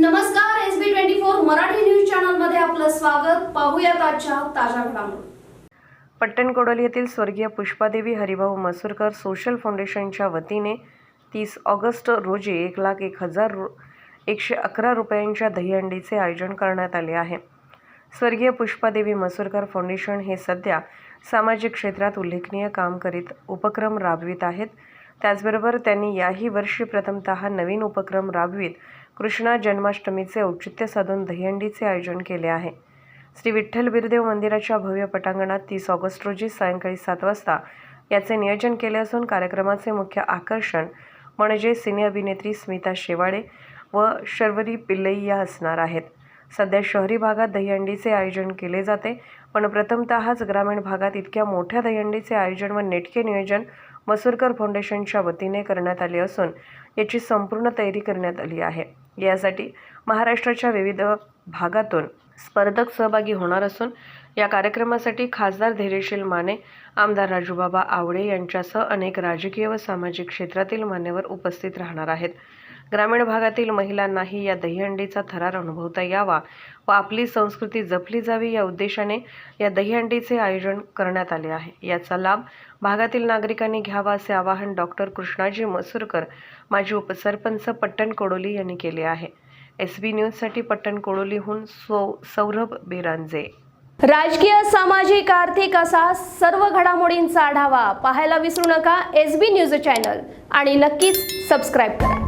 नमस्कार S B twenty four Marathi news चॅनलमध्ये आपलं स्वागत. पाहूयात आजच्या ताज्या घडामोडी. पट्टण कोडोली येथील स्वर्गीय पुष्पादेवी हरिभाऊ मसूरकर सोशल फाउंडेशनच्या वतीने तीस ऑगस्ट रोजी एक लाख एक हजार रु एकशे अकरा रुपयांच्या दहीहंडीचे आयोजन करण्यात आले आहे. स्वर्गीय पुष्पादेवी मसूरकर फाउंडेशन हे सध्या सामाजिक क्षेत्रात उल्लेखनीय काम करीत उपक्रम राबवित आहेत. त्याचबरोबर त्यांनी याही वर्षी प्रथमत नवीन उपक्रम राबवित कृष्णा जन्माष्टमीचे औचित्य साधून दहीहंडीचे आयोजन केले आहे. श्री विठ्ठल बिरदेव मंदिराच्या भव्य पटांगणात तीस ऑगस्ट रोजी सायंकाळी सात वाजता याचे नियोजन केले असून कार्यक्रमाचे मुख्य आकर्षण म्हणजे सिने अभिनेत्री स्मिता शेवाळे व शर्वरी पिल्लैया असणार आहेत. सध्या शहरी भागात दहीहंडीचे आयोजन केले जाते पण प्रथमतःच ग्रामीण भागात इतक्या मोठ्या दहीहंडीचे आयोजन व नेटके नियोजन मसूरकर फाउंडेशनच्या वतीने करण्यात आले असून याची संपूर्ण तयारी करण्यात आली आहे. यासाठी महाराष्ट्राच्या विविध भागातून स्पर्धक सहभागी होणार असून या कार्यक्रमासाठी खासदार धैर्यशील माने आमदार राजूबाबा आवडे यांच्यासह अनेक राजकीय व सामाजिक क्षेत्रातील मान्यवर उपस्थित राहणार आहेत. ग्रामीण भागातील महिलांनाही या दहीहंडीचा थरार अनुभवता यावा व आपली संस्कृती जपली जावी या उद्देशाने या दहीहंडीचे आयोजन करण्यात आले आहे. याचा लाभ भागातील नागरिकांनी घ्यावा असे आवाहन डॉक्टर कृष्णाजी मसूरकर माजी उपसरपंच पट्टण कोडोली यांनी केले आहे. एस बी न्यूजसाठी पट्टण कोडोलीहून सौ सौरभ बेरांजे. राजकीय सामाजिक आर्थिक असा सर्व घडामोडींचा आढावा पाहायला विसरू नका एस बी न्यूज चॅनल. आणि नक्कीच सबस्क्राईब करा.